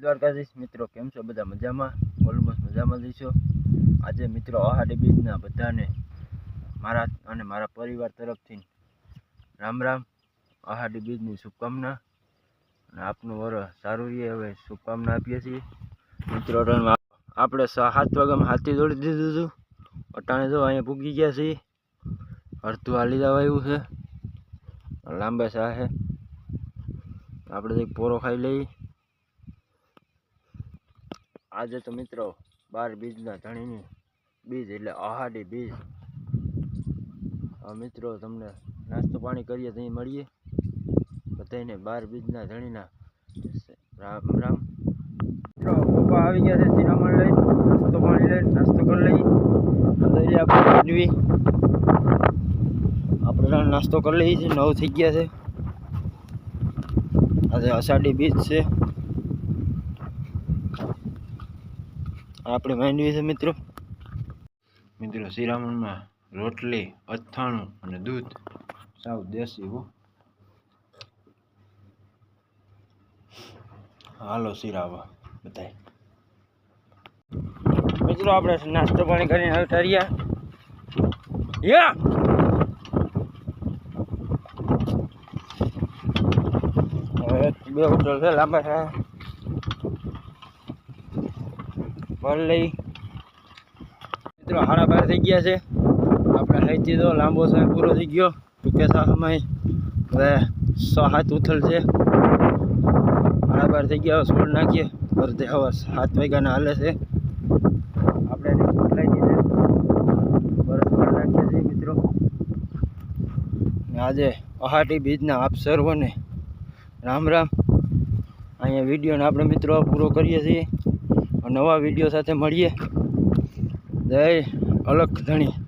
દ્વારકાધીશ મિત્રો, કેમ છો? બધા મજામાં? ઓલમોસ્ટ મજામાં જઈશો આજે મિત્રો અહાડી બીજના બધાને મારા અને મારા પરિવાર તરફથી રામ રામ અહાડી બીજની શુભકામના. અને આપનું વર સારું રહે, હવે શુભકામના આપીએ છીએ. મિત્રો આપણે સાત વાગ્યામાં હાથી દોડી દીધું હતું. અટાણે જો અહીંયા પૂગી ગયા છીએ. અડધું હાલી જવા આવ્યું છે. લાંબા સાહે. આપણે પોરો ખાઈ લઈએ. આજે તો મિત્રો બાર બીજના ધણીની બીજ એટલે અહાડી બીજ. મિત્રો, તમને નાસ્તો પાણી કરીએ ત્યાં મળીએ. બધાને બાર બીજના ધણીના રામ રામ. મિત્રો, પપ્પા આવી ગયા છે શિરામણ લઈ. નાસ્તો પાણી લઈ નાસ્તો કરી લઈ આપણે માંડવી. આપણે નાસ્તો કરી લઈએ છીએ. નવ થઈ ગયા છે. આજે અષાઢી બીજ છે. આપણે માંડવી છે મિત્રો. મિત્રો, શિરામણમાં રોટલી, અથાણું અને દૂધ. સાવ દેશી હો. હાલો શિરાવા, બધાય. મિત્રો, આપણે નાસ્તો પાણી કરીને હવે ઠર્યા યા! બે હોટલ છે લાંબા છે. ભર લઈ. મિત્રો, હાડા બાર થઈ ગયા છે. આપણે અહીંથી તો લાંબો સમય પૂરો થઈ ગયો. ટૂંકે સમય હવે સો સાત ઉથલ છે હાડા બાર થઈ ગયા સોળ નાખીએ. ભરતે હવે સાત વાગ્યાના હાલે છે. આપણે એને લઈ દીધે બરફ નાખીએ છીએ, મિત્રો. ને આજે અહાટી બીજના આપ સર્વને રામ રામ. અહીંયા વિડીયોને આપણે મિત્રો પૂરો કરીએ છીએ. નવા વીડિયો સાથે મળીએ. જય અલખ ધણી.